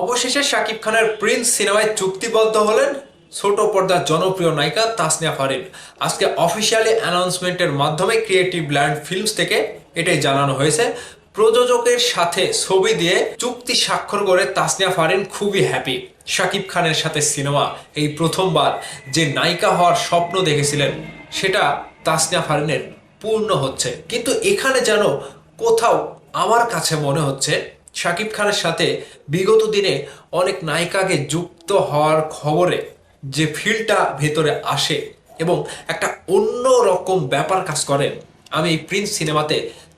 অবশেষে শাকিব খানের প্রিন্স সিনেমায় চুক্তিবদ্ধ হলেন ছোট পর্দার জনপ্রিয় নায়িকা তাসনিয়া ফারিন। আজকে অফিসিয়ালি অ্যানাউন্সমেন্টের মাধ্যমে ক্রিয়েটিভ ল্যান্ড ফিল্মস থেকে এটাই জানানো হয়েছে। প্রযোজকের সাথে ছবি দিয়ে চুক্তি স্বাক্ষর করে তাসনিয়া ফারিন খুবই হ্যাপি শাকিব খানের সাথে সিনেমা, এই প্রথমবার যে নায়িকা হওয়ার স্বপ্ন দেখেছিলেন, সেটা তাসনিয়া ফারিনের পূর্ণ হচ্ছে। কিন্তু এখানে যেন কোথাও আমার কাছে মনে হচ্ছে শাকিব খানের সাথে বিগত দিনে অনেক নায়িকাকে যুক্ত হওয়ার খবরে যে ফিলটা ভেতরে আসে এবং একটা অন্য রকম ব্যাপার কাজ করে। আমি এই প্রিন্স সিনেমাতে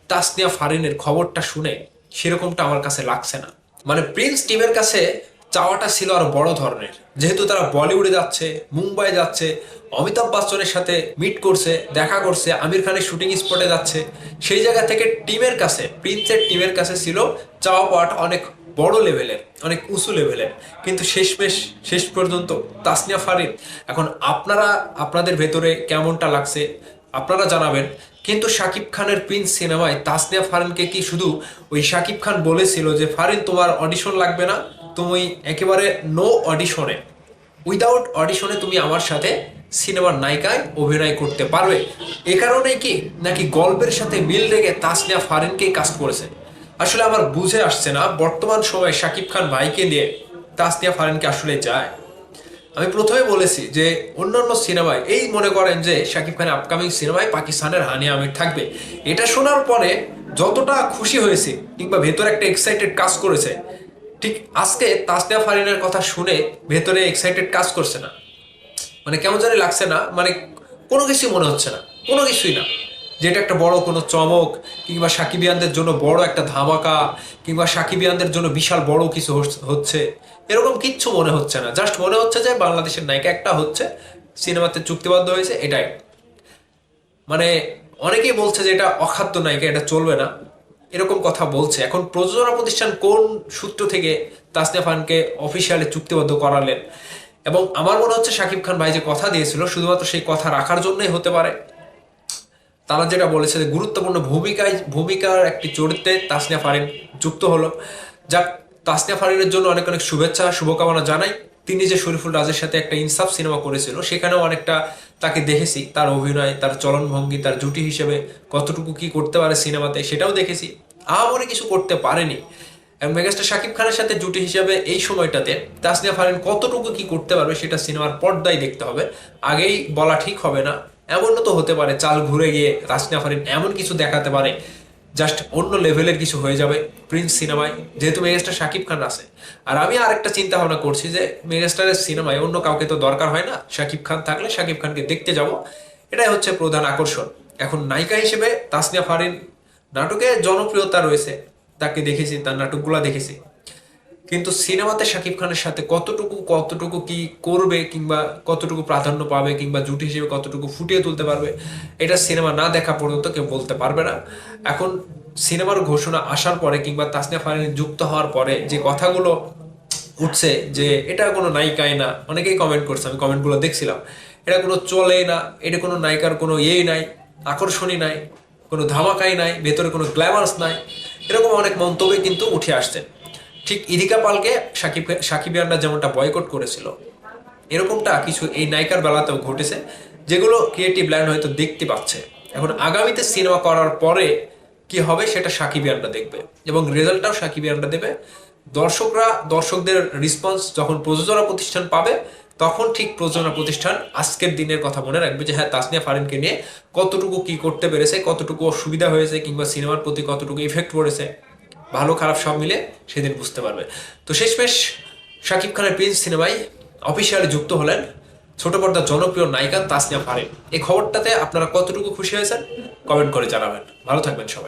তাসনিয়া ফারিনের খবরটা শুনে সেরকমটা আমার কাছে লাগছে না। মানে প্রিন্স টিমের কাছে চাওয়াটা ছিল আরও বড় ধরনের। যেহেতু তারা বলিউডে যাচ্ছে, মুম্বাই যাচ্ছে, অমিতাভ বচ্চনের সাথে মিট করছে, দেখা করছে, আমির খানের শুটিং স্পটে যাচ্ছে, সেই জায়গা থেকে টিমের কাছে, প্রিন্সের টিমের কাছে ছিল চাওয়া পাওয়াটা অনেক বড় লেভেলের, অনেক উঁচু লেভেলের। কিন্তু শেষমেশ, শেষ পর্যন্ত তাসনিয়া ফারিন এখন আপনারা, আপনাদের ভেতরে কেমনটা লাগছে আপনারা জানাবেন। কিন্তু শাকিব খানের প্রিন্স সিনেমায় তাসনিয়া ফারিনকে কি শুধু ওই শাকিব খান বলেছিল যে ফারিন তোমার অডিশন লাগবে না, তুমি একেবারে নো অডিশনে উইদাউট অডিশনে তুমি আমার সাথে সিনেমার নায়িকায় অভিনয় করতে পারবে। এ কারণে কি, নাকি গল্পের সাথে মিল রেখে তাসনিয়া ফারিনকেই কাজ করেছে? আসলে আমার বুঝে আসছে না, বর্তমান সময়ে শাকিব খান ভাইকে নিয়ে তাসনিয়া ফারিনকে আসলে যায়। আমি প্রথমে বলেছি যে, অন্যান্য সিনেমায় এই মনে করেন যে, শাকিব খানের আপকামিং সিনেমায় পাকিস্তানের হানি আমির থাকবে। এটা শোনার পরে যতটা খুশি হয়েছে, কিংবা ভেতরে একটা এক্সাইটেড কাজ করেছে, ঠিক আজকে তাসনিয়া ফারিনের কথা শুনে ভেতরে এক্সাইটেড কাজ করছে না। মানে কেমন জানি লাগছে না মানে কোনো কিছুই মনে হচ্ছে না, কোনো কিছুই না। যেটা একটা বড় কোনো চমক, কিংবা সাকিবিয়ানদের জন্য বড় একটা ধামাকা, কিংবা সাকিবিয়ানদের জন্য বিশাল বড় কিছু হচ্ছে। এরকম কিচ্ছু মনে হচ্ছে না। জাস্ট মনে হচ্ছে যে বাংলাদেশের নায়িকা একটা হচ্ছে, সিনেমাতে চুক্তিবদ্ধ হয়েছে, এটাই। মানে অনেকেই বলছে যে এটা অখাদ্য নায়িকা, এটা চলবে না। এরকম কথা বলছে। এখন প্রযোজনা প্রতিষ্ঠান কোন সূত্র থেকে তাসনিয়া খানকে অফিসিয়ালি চুক্তিবদ্ধ করালেন? এবং আমার মনে হচ্ছে শাকিব খান ভাই যে কথা দিয়েছিল, শুধুমাত্র সেই কথা রাখার জন্যই হতে পারে। তারা যেটা বলেছে যে গুরুত্বপূর্ণ ভূমিকায়, ভূমিকার একটি চরিত্রে তাসনিয়া ফারিন যুক্ত হলো। যাক, তাসনিয়া ফারিনের জন্য অনেক অনেক শুভেচ্ছা, শুভকামনা জানাই। তিনি যে শরীফুল রাজের সাথে একটা ইনসাফ সিনেমা করেছিল, সেখানেও অনেকটা তাকে দেখেছি। তার অভিনয়, তার চলনভঙ্গি, তার জুটি হিসেবে কতটুকু কি করতে পারে সিনেমাতে, সেটাও দেখেছি। আহামরি কিছু করতে পারেনি। মেগাস্টার শাকিব খানের সাথে জুটি হিসেবে এই সময়টাতে তাসনিয়া ফারিন কতটুকু কি করতে পারবে, সেটা সিনেমার পর্দায় দেখতে হবে। আগেই বলা ঠিক হবে না। এমনও তো হতে পারে, চাল ঘুরে গিয়ে তাসনিয়া ফারিন এমন কিছু দেখাতে পারে জাস্ট অন্য লেভেলের কিছু হয়ে যাবে প্রিন্স সিনেমায়, যেহেতু মেগাস্টার শাকিব খান আছে। আর আমি আরেকটা চিন্তা ভাবনা করছি যে, মেগাস্টারের সিনেমায় অন্য কাউকে তো দরকার হয় না, শাকিব খান থাকলে শাকিব খানকে দেখতে যাব। এটাই হচ্ছে প্রধান আকর্ষণ। এখন নায়িকা হিসেবে তাসনিয়া ফারিন নাটকে জনপ্রিয়তা রয়েছে, তাকে দেখেছি, তার নাটকগুলো দেখেছি। কিন্তু সিনেমাতে শাকিব খানের সাথে কতটুকু কতটুকু কি করবে কিংবা কতটুকু প্রাধান্য পাবে কিংবা জুটি হিসেবে কতটুকু ফুটিয়ে তুলতে পারবে, এটা সিনেমা না দেখা পর্যন্ত কেউ বলতে পারবে না। এখন সিনেমার ঘোষণা আসার পরে কিংবা তাসনিয়া ফারিন যুক্ত হওয়ার পরে যে কথাগুলো উঠছে যে এটা কোনো নায়িকাই না, অনেকেই কমেন্ট করছে, আমি কমেন্টগুলো দেখছিলাম, এটা কোনো চলে না, এটা কোনো নায়িকার কোনো ইয়েই নাই, আকর্ষণই নাই, কোনো ধামাকাই নাই, ভেতরে কোনো গ্ল্যামার্স নাই, এরকম অনেক মন্তব্য কিন্তু উঠে আসছে। ঠিক ইদিকা পালকে সাকিব সাকিব সাকিবিয়ানরা যেমনটা বয়কট করেছিল, এরকমটা কিছু এই নায়িকার বেলাতেও ঘটেছে, যেগুলো ক্রিয়েটিভ লাইন হয়তো দেখতে পাচ্ছে। এখন আগামীতে সিনেমা করার পরে কি হবে সেটা সাকিব সাকিবিয়ানরা দেখবে এবং রেজাল্টটাও সাকিবিয়ানরা দেবে। দর্শকরা, দর্শকদের রেসপন্স যখন প্রযোজনা প্রতিষ্ঠান পাবে, তখন ঠিক প্রযোজনা প্রতিষ্ঠান আজকের দিনের কথা মনে রাখবে যে হ্যাঁ তাসনিয়া ফারিনকে নিয়ে কতটুকু কি করতে পেরেছে, কতটুকু অসুবিধা হয়েছে কিংবা সিনেমার প্রতি কতটুকু ইফেক্ট পড়েছে। ভালো খারাপ সব মিলে সেদিন বুঝতে পারবে। তো শেষমেশ শাকিব খানের প্রিন্স সিনেমায় অফিসিয়ালি যুক্ত হলেন ছোট পর্দার জনপ্রিয় নায়িকা তাসনিয়া ফারিন। এই খবরটাতে আপনারা কতটুকু খুশি হয়েছেন? কমেন্ট করে জানাবেন। ভালো থাকবেন সবাই।